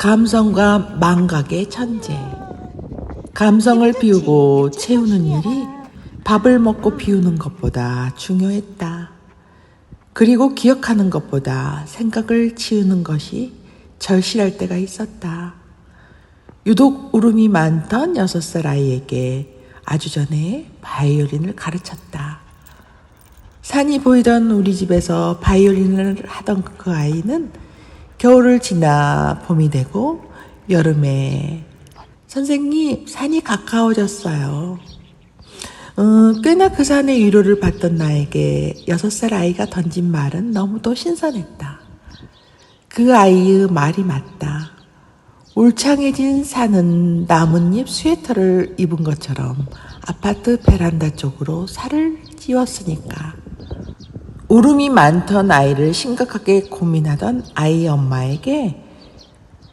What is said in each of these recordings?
감성과 망각의 천재. 감성을 비우고 채우는 일이 밥을 먹고 비우는 것보다 중요했다. 그리고 기억하는 것보다 생각을 지우는 것이 절실할 때가 있었다. 유독 울음이 많던 여섯 살 아이에게 아주 전에 바이올린을 가르쳤다. 산이 보이던 우리 집에서 바이올린을 하던 그 아이는 겨울을 지나 봄이 되고 여름에 선생님 산이 가까워졌어요. 어, 꽤나 그 산의 위로를 받던 나에게 여섯 살 아이가 던진 말은 너무도 신선했다. 그 아이의 말이 맞다. 울창해진 산은 나뭇잎 스웨터를 입은 것처럼 아파트 베란다 쪽으로 살을 찌웠으니까. 울음이 많던 아이를 심각하게 고민하던 아이 엄마에게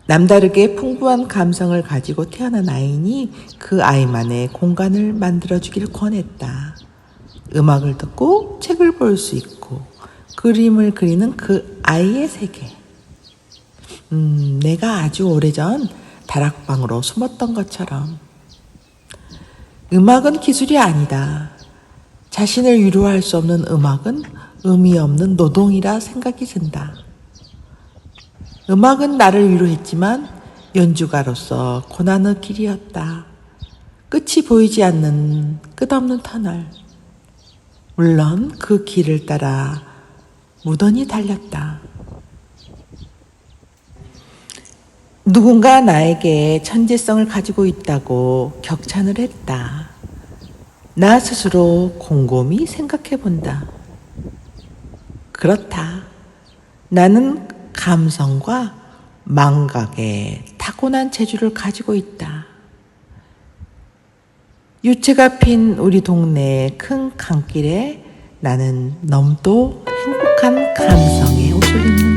남다르게 풍부한 감성을 가지고 태어난 아이니 그 아이만의 공간을 만들어주길 권했다. 음악을 듣고 책을 볼 수 있고 그림을 그리는 그 아이의 세계. 음, 내가 아주 오래전 다락방으로 숨었던 것처럼. 음악은 기술이 아니다. 자신을 위로할 수 없는 음악은 의미 없는 노동이라 생각이 든다. 음악은 나를 위로했지만 연주가로서 고난의 길이었다. 끝이 보이지 않는 끝없는 터널. 물론 그 길을 따라 무던히 달렸다. 누군가 나에게 천재성을 가지고 있다고 격찬을 했다. 나 스스로 곰곰이 생각해 본다. 그렇다. 나는 감성과 망각의 타고난 재주를 가지고 있다. 유채가 핀 우리 동네 큰 강길에 나는 너무도 행복한 감성에 옷을 입는다.